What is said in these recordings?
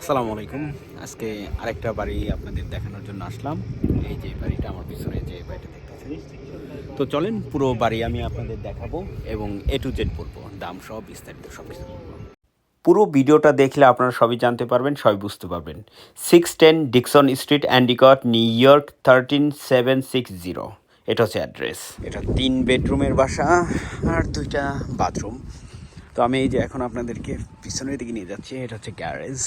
আসসালামু আলাইকুম। আজকে আরেকটা বাড়ি আপনাদের দেখানোর জন্য আসলাম। এই যে বাড়িটা আমার পিছনে যে বাড়িটা দেখতেছেন। তো চলেন, পুরো বাড়ি আমি আপনাদের দেখাবো এবং এ টু জেড বলব। দাম সব বিস্তারিত সব কিছু পুরো ভিডিওটা দেখলে আপনারা সবই জানতে পারবেন, সবই বুঝতে পারবেন। Six ten Dickson Street Endicott New York thirteen seven six zero এটা হচ্ছে অ্যাড্রেস এটা তিন বেডরুমের বাসা আর দুইটা বাথরুম তো আমি এই যে এখন আপনাদেরকে পিছনের দিকে নিয়ে যাচ্ছি। এটা হচ্ছে গ্যারেজ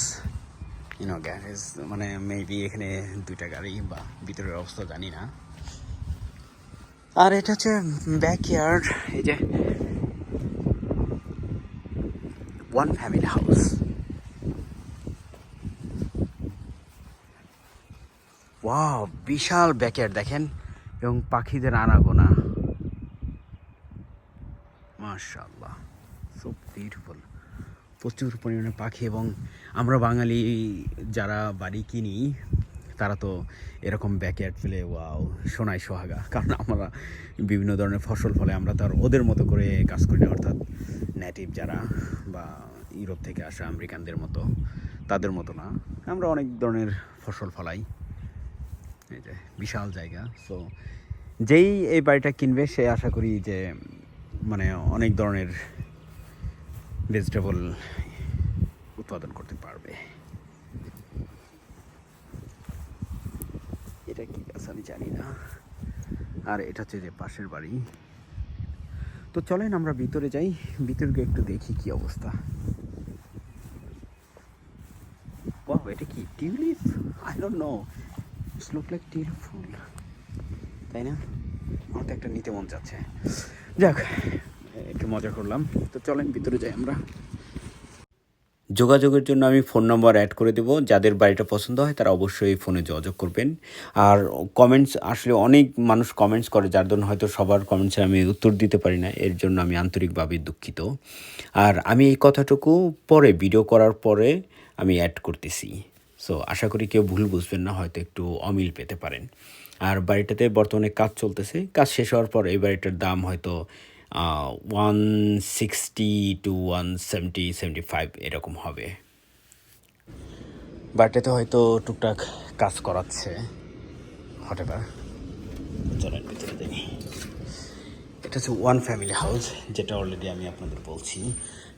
ইউনো গ্যারেজ মানে মেবি এখানে দুইটা গাড়ি বা ভিতরের অবস্থা জানি না। আর এটা হচ্ছে ব্যাকইয়ার্ড এই যে ওয়ান ফ্যামিলি হাউস ওয়াও বিশাল ব্যাকইয়ার্ড দেখেন, এবং পাখিদের আনাগোনা। মাশাল্লাহ সো বিউটিফুল প্রচুর পরিমাণে পাখি এবং আমরা বাঙালি যারা বাড়ি কিনি, তারা তো এরকম ব্যাকয়ার্ড ফেলে ওয়াও সোনাই সোহাগা। কারণ আমরা বিভিন্ন ধরনের ফসল ফলে আমরা তার ওদের মতো করে কাজ করি অর্থাৎ নেটিভ যারা বা ইউরোপ থেকে আসা আমেরিকানদের মতো, তাদের মতো না। আমরা অনেক ধরনের ফসল ফলাই। এই যে, বিশাল জায়গা। সো যেই এই বাড়িটা কিনবে, সে আশা করি যে মানে অনেক ধরনের ভেজিটেবল উৎপাদন করতে পারবে। এটা কি গাছ আমি জানি না। আর এটা হচ্ছে যে পাশের বাড়ি। তো চলেন আমরা ভিতরে যাই ভিতরে একটু দেখি কি অবস্থা। Wow, এটা কি tulip? I don't know it's look like tulip ফুল। তাই না? আমার তো একটা নিতে মন যাচ্ছে। যাক একটু মজা করলাম। তো চলেন ভিতরে যাই আমরা। যোগাযোগের জন্য আমি ফোন নম্বর অ্যাড করে দেবো। যাদের বাড়িটা পছন্দ হয়, তারা অবশ্যই ফোনে যোগাযোগ করবেন। আর কমেন্টস আসলে অনেক মানুষ কমেন্টস করে, যার জন্য হয়তো সবার কমেন্টসে আমি উত্তর দিতে পারি না। এর জন্য আমি আন্তরিকভাবে দুঃখিত। আর আমি এই কথাটুকু পরে ভিডিও করার পরে আমি অ্যাড করতেছি। সো আশা করি কেউ ভুল বুঝবেন না, হয়তো একটু অমিল পেতে পারেন। আর বাড়িটাতে বর্তমানে কাজ চলতেছে। কাজ শেষ হওয়ার পর এই বাড়িটার দাম হয়তো one sixty two one seventy seventy five এরকম হবে। বাড়িটাতে হয়তো টুকটাক কাজ করাচ্ছে। হতে পারে চলেন ভিতরে দেখি এটা হচ্ছে ওয়ান ফ্যামিলি হাউস যেটা অলরেডি আমি আপনাদের বলছি।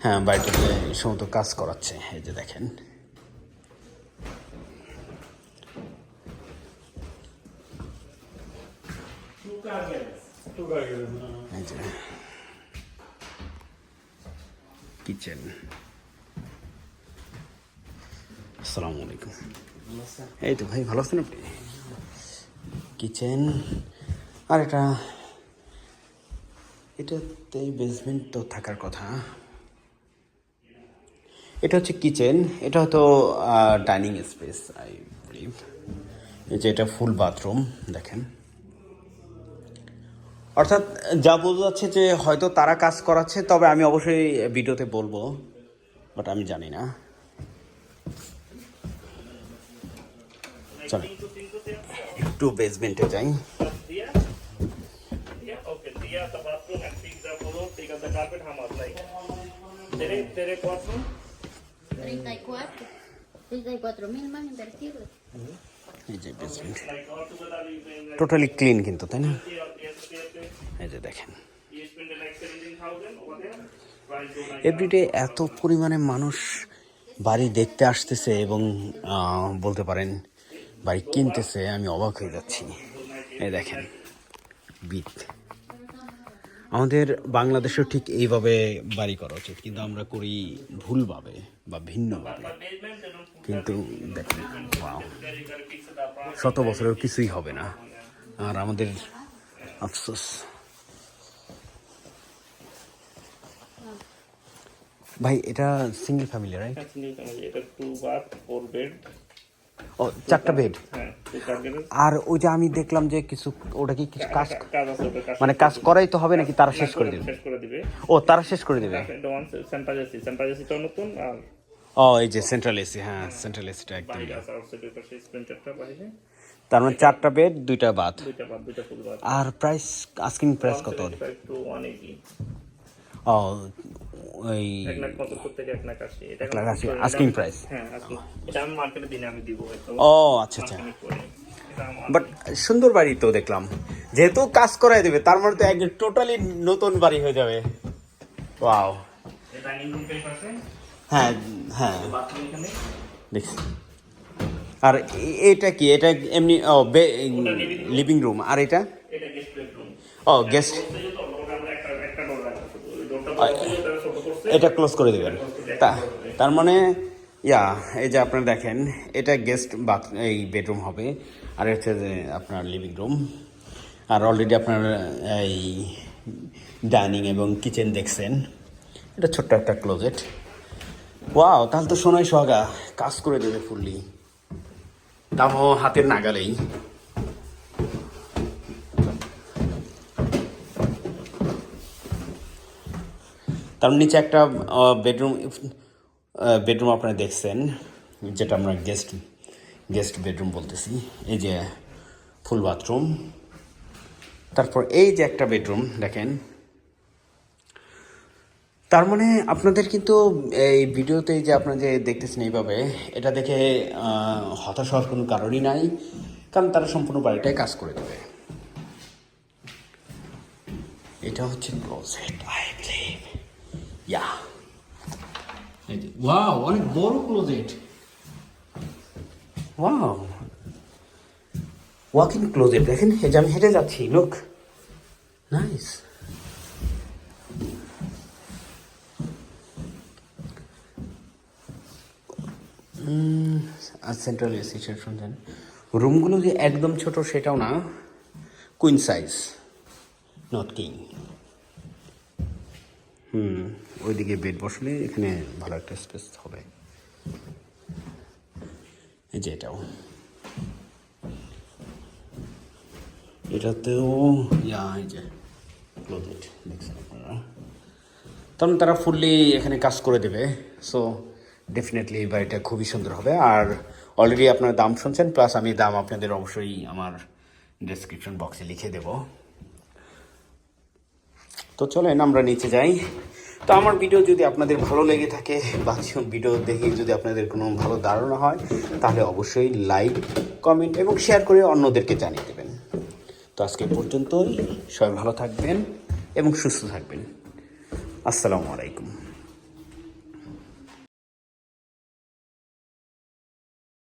হ্যাঁ বাড়িটাতে সমস্ত কাজ করাচ্ছে। এই যে দেখেন। এই যে। কিচেন। আসসালামু আলাইকুম। এই তো ভাই, ভালো আছেন আপনি? কিচেন, আর এটা, এটাতে বেসমেন্ট তো থাকার কথা। এটা হচ্ছে কিচেন, এটা হয়তো ডাইনিং স্পেস আই বিলিভ এই যে এটা ফুল বাথরুম দেখেন। অর্থাৎ যা বোঝা যাচ্ছে যে হয়তো তারা কাজ করাচ্ছে তবে আমি অবশ্যই ভিডিওতে বলব বাট আমি জানি না চলো একটু বেসমেন্টে যাই? Like, tere, tere bathroom. 34. 34 mil más invertidos. Totally clean কিন্তু, তাই না? এই যে দেখেন। এভরিডে এত পরিমাণে মানুষ বাড়ি দেখতে আসতেছে এবং বলতে পারেন, বাড়ি কিনতেছে, আমি অবাক হয়ে যাচ্ছি। এই দেখেন, বিট। আমাদের বাংলাদেশেও ঠিক এইভাবে বাড়ি করা উচিত কিন্তু আমরা করি ভুলভাবে বা ভিন্নভাবে কিন্তু দেখেন শত বছরেও কিছুই হবে না আর আমাদের আফসোস ভাই এটা single family right Single family. এটা two bath, four bed. ও চারটা বেড হ্যাঁ, garage. আর ওই যে আমি দেখলাম যে কিছু ওটা কি কিছু কাজ মানে কাজ করাই তো হবে নাকি তারা শেষ করে দেবে? ও তারা শেষ করে দেবে? নতুন আর ও এই যে সেন্ট্রাল এসি হ্যাঁ সেন্ট্রাল এসিটা একদম বাইরে তার মানে চারটা বেড দুইটা বাথ বাথ আর প্রাইস আস্কিং প্রাইস কত? ও ওই এক লাখ আশি আমি- price। হ্যাঁ ও আচ্ছা আচ্ছা। বাট সুন্দর বাড়ি তো দেখলাম। যেহেতু কাজ করাই দেবে তার মানে তো একদম টোটালি নতুন বাড়ি হয়ে যাবে। ওয়াও হ্যাঁ হ্যাঁ। দেখছি আর এটা কি? এটা এমনি ও লিভিং রুম আর এটা? ও গেস্ট এটা ক্লোজ করে দেবেন। তা, তার মানে ইয়া, এই যে আপনারা দেখেন, এটা গেস্ট বাথ এই বেডরুম হবে। আর হচ্ছে যে আপনার লিভিং রুম আর অলরেডি আপনার, এই ডাইনিং এবং কিচেন দেখছেন। এটা ছোট্ট একটা ক্লোজেট ওয়াও তাহলে তো সোনাই সোহাগা, কাজ করে দেবে ফুললি দামও হাতের নাগালেই। তার নিচে একটা বেডরুম বেডরুম আপনারা দেখছেন, যেটা আমরা গেস্ট গেস্ট বেডরুম বলতেছি। এই যে ফুল বাথরুম তারপর এই যে একটা বেডরুম দেখেন। তার মানে আপনাদের কিন্তু এই ভিডিওতে যে আপনারা যে দেখতেছেন এইভাবে, এটা দেখে হতাশ হওয়ার কোনো কারণই নাই, কারণ তারা সম্পূর্ণ বাড়িটাই কাজ করে দেবে। এটা হচ্ছে closet I believe yeah wow অনেক বড় closet wow walk in closet দেখেন এই যে আমি হেঁটে যাচ্ছি লুক নাইস আর সেন্ট্রাল এসি শুনছেন রুমগুলো যে একদম ছোট সেটাও না। Queen size not king hmm ওইদিকে বেড বসলে এখানে ভালো একটা স্পেস হবে। এই যে এটাও। এটাতেও এই যে তখন তারা ফুললি এখানে কাজ করে দেবে। সো ডেফিনেটলি এই বাড়িটা খুবই সুন্দর হবে। আর অলরেডি আপনার দাম শুনছেন প্লাস আমি দাম আপনাদের অবশ্যই আমার ডেসক্রিপশন বক্সে লিখে দেবো। তো চলেন আমরা নিচে যাই। তো আমার ভিডিও যদি আপনাদের ভালো লেগে থাকে বা ভিডিও দেখে যদি আপনাদের কোনো ভালো ধারণা হয়, তাহলে অবশ্যই লাইক কমেন্ট এবং শেয়ার করে অন্যদেরকে জানিয়ে দেবেন। তো আজকে পর্যন্তই। সবাই ভালো থাকবেন এবং সুস্থ থাকবেন। আসসালামু আলাইকুম।